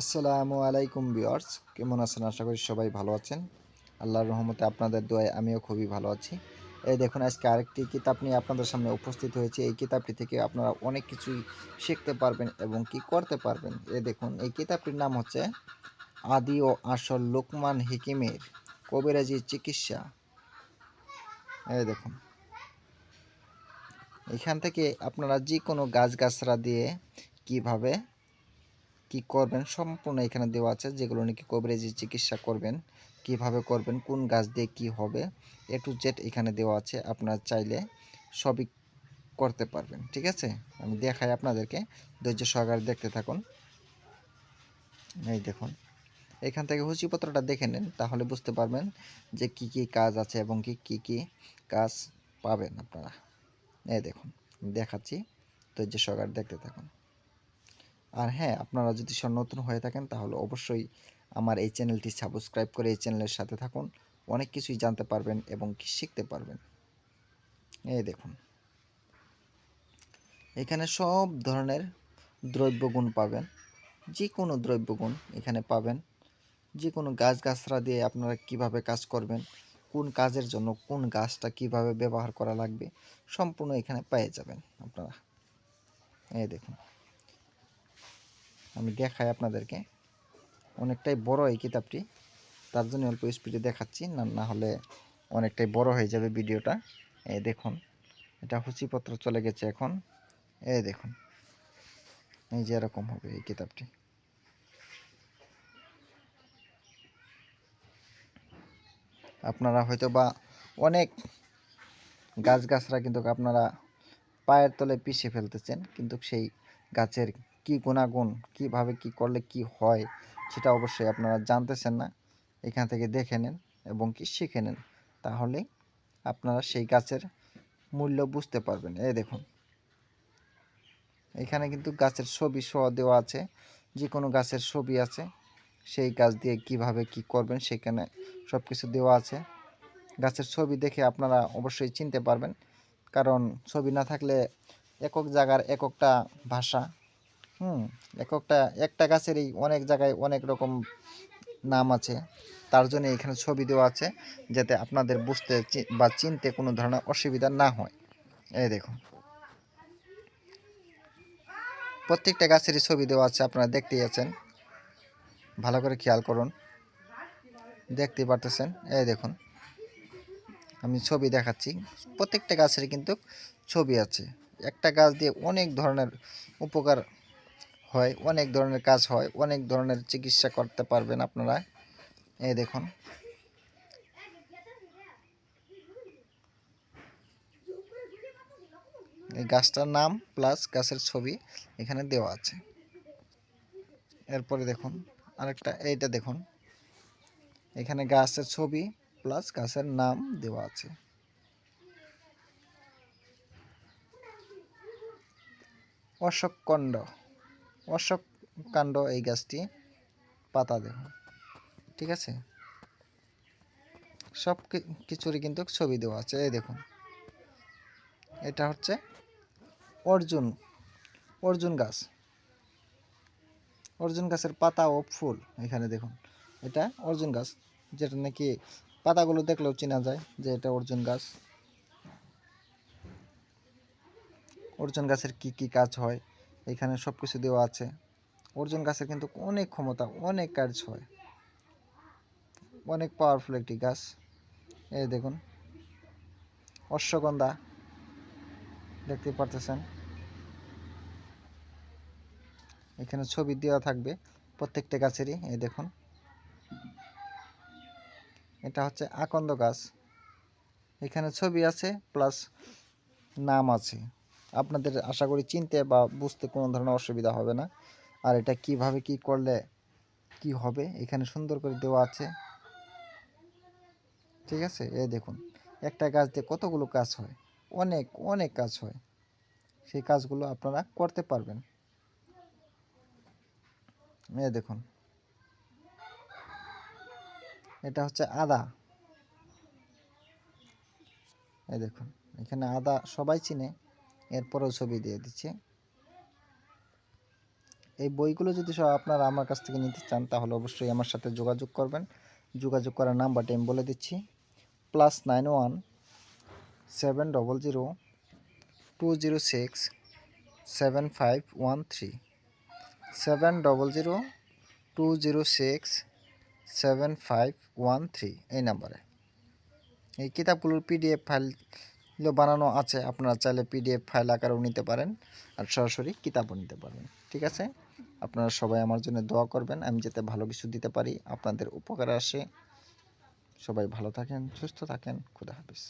আসসালামু আলাইকুম বিয়ার্স কেমন আছেন? আশা করি সবাই ভালো আছেন। আল্লাহর রহমতে আপনাদের দোয়ায় আমিও খুবই ভালো আছি। এই দেখুন, আজকে আরেকটি কিতাব নিয়ে আপনাদের সামনে উপস্থিত হয়েছে। এই কিতাবটি থেকে আপনারা অনেক কিছুই শিখতে পারবেন এবং কি করতে পারবেন। এ দেখুন, এই কিতাবটির নাম হচ্ছে আদি ও আসল লোকমান হিকিমের কবিরাজি চিকিৎসা। এই দেখুন, এখান থেকে আপনারা যে কোনো গাছগাছরা দিয়ে কীভাবে কি করবেন? সম্পূর্ণ এখানে দেওয়া আছে যেগুলো নাকি কবিরাজি চিকিৎসা করবেন, কীভাবে করবেন, কোন গাছ দিয়ে কি হবে এ টু জেড এখানে দেওয়া আছে, আপনারা চাইলে সবই করতে পারবেন, ঠিক আছে? আমি দেখাই আপনাদেরকে, ধৈর্য সহকারে দেখতে থাকুন। এই দেখুন, এখান থেকে সূচিপত্রটা দেখে নেন, তাহলে বুঝতে পারবেন যে কি কি কাজ আছে এবং কি কি কি কাজ পাবেন আপনারা। এই দেখুন, দেখাচ্ছি, ধৈর্য সহকারে দেখতে থাকুন। আর হ্যাঁ আপনারা যদি নতুন হয়ে থাকেন, তাহলে অবশ্যই আমার এই চ্যানেলটি সাবস্ক্রাইব করে এই চ্যানেলের সাথে থাকুন। অনেক কিছুই জানতে পারবেন এবং কি শিখতে পারবেন। এই দেখুন। এখানে সব ধরনের দ্রব্যগুণ পাবেন। যে কোনো দ্রব্যগুণ এখানে পাবেন। যে কোনো গাছগাছরা দিয়ে আপনারা কীভাবে কাজ করবেন, কোন কাজের জন্য কোন গাছটা কীভাবে ব্যবহার করা লাগবে, সম্পূর্ণ এখানে পেয়ে যাবেন আপনারা। এই দেখুন। আমি দেখাই আপনাদেরকে। অনেকটাই বড় এই কিতাবটি। তার জন্য অল্প স্পিডে দেখাচ্ছি, না হলে অনেকটাই বড় হয়ে যাবে ভিডিওটা। এই দেখুন, এটা সূচিপত্র চলে গেছে এখন। এই দেখুন, এই যে এরকম হবে এই কিতাবটি। আপনারা হয়তো বা অনেক গাছগাছরা কিন্তু আপনারা পায়ের তলে পিষে ফেলতেছেন, কিন্তু সেই গাছের কি গুণাগুণ, কীভাবে কি করলে কি হয়, সেটা অবশ্যই আপনারা জানতেছেন না। এখান থেকে দেখে নেন এবং কি শিখে নেন, তাহলে আপনারা সেই গাছের মূল্য বুঝতে পারবেন। এই দেখুন। এখানে কিন্তু গাছের ছবি সহ দেওয়া আছে যে কোনো গাছের ছবি আছে। সেই গাছ দিয়ে কীভাবে কি করবেন, সেখানে সব কিছু দেওয়া আছে। গাছের ছবি দেখে আপনারা অবশ্যই চিনতে পারবেন, কারণ ছবি না থাকলে একক জায়গার এককটা ভাষা হুম, এককটা, একটা গাছেরই অনেক জায়গায় অনেক রকম নাম আছে। তার জন্য এখানে ছবি দেওয়া আছে যাতে আপনাদের বুঝতে বা চিনতে কোনো ধরনের অসুবিধা না হয়। এই দেখুন। প্রত্যেকটা গাছেরই ছবি দেওয়া আছে, আপনারা দেখতেই আছেন। ভালো করে খেয়াল করুন। দেখতে পারতেছেন? এই দেখুন। আমি ছবি দেখাচ্ছি। প্রত্যেকটা গাছেরই কিন্তু ছবি আছে। একটা গাছ দিয়ে অনেক ধরনের উপকার হয়, অনেক ধরনের কাজ হয়, অনেক ধরনের চিকিৎসা করতে পারবেন আপনারা। এই দেখুন। এই গাছটার নাম প্লাস গাছের ছবি এখানে দেওয়া আছে। এরপরে দেখুন, আরেকটা, এইটা দেখুন। এখানে গাছের ছবি প্লাস গাছের নাম দেওয়া আছে। অশোক কণ্ড অশোক কাণ্ড এই গাছটি পাতা দেখুন ঠিক আছে? সব কিছুরই কিন্তু ছবি দেওয়া আছে। এই দেখুন। এটা হচ্ছে অর্জুন অর্জুন গাছ। অর্জুন গাছের পাতা ও ফুল এখানে দেখুন। এটা অর্জুন গাছ, যেটা নাকি পাতাগুলো দেখলেও চেনা যায় যে এটা অর্জুন গাছ। অর্জুন গাছের কি কি কাজ হয়? এখানে সব কিছু দেওয়া আছে। অর্জুন গাছের কিন্তু অনেক ক্ষমতা, অনেক কাজ হয়। অনেক পাওয়ারফুল একটি গাছ। এই দেখুন। অশ্বগন্ধা দেখতে পারতেছেন। এখানে ছবি দেওয়া থাকবে প্রত্যেকটা গাছেরই, এই দেখুন। এটা হচ্ছে আকন্দ গাছ। এখানে ছবি আছে প্লাস নাম আছে। আপনাদের আশা করি চিনতে বা বুঝতে কোনো ধরনের অসুবিধা হবে না। আর এটা কীভাবে কি করলে কি হবে, এখানে সুন্দর করে দেওয়া আছে। ঠিক আছে? এ দেখুন, একটা গাছ দিয়ে কতগুলো কাজ হয়? অনেক অনেক কাজ হয়। সেই কাজগুলো আপনারা করতে পারবেন। এ দেখুন। এটা হচ্ছে আদা। এ দেখুন, এখানে আদা সবাই চিনে। এরপরেও ছবি দিয়ে দিচ্ছি। এই বইগুলো যদি সব আপনারা আমার কাছ থেকে নিতে চান, তাহলে অবশ্যই আমার সাথে যোগাযোগ করবেন। যোগাযোগ করার নাম্বারটি আমি বলে দিচ্ছি। Plus nine one seven double zero two zero six seven five one three. Seven double zero two zero six seven five one three এই নাম্বারে। এই কিতাবগুলোর পিডিএফ ফাইল বানানো আছে, আপনারা চাইলে পিডিএফ ফাইল আকারেও নিতে পারেন আর সরাসরি কিতাবও নিতে পারবেন, ঠিক আছে? আপনারা সবাই আমার জন্য দোয়া করবেন, আমি যাতে ভালো কিছু দিতে পারি, আপনাদের উপকারে আসে। সবাই ভালো থাকেন, সুস্থ থাকেন, খুদা হাফিজ।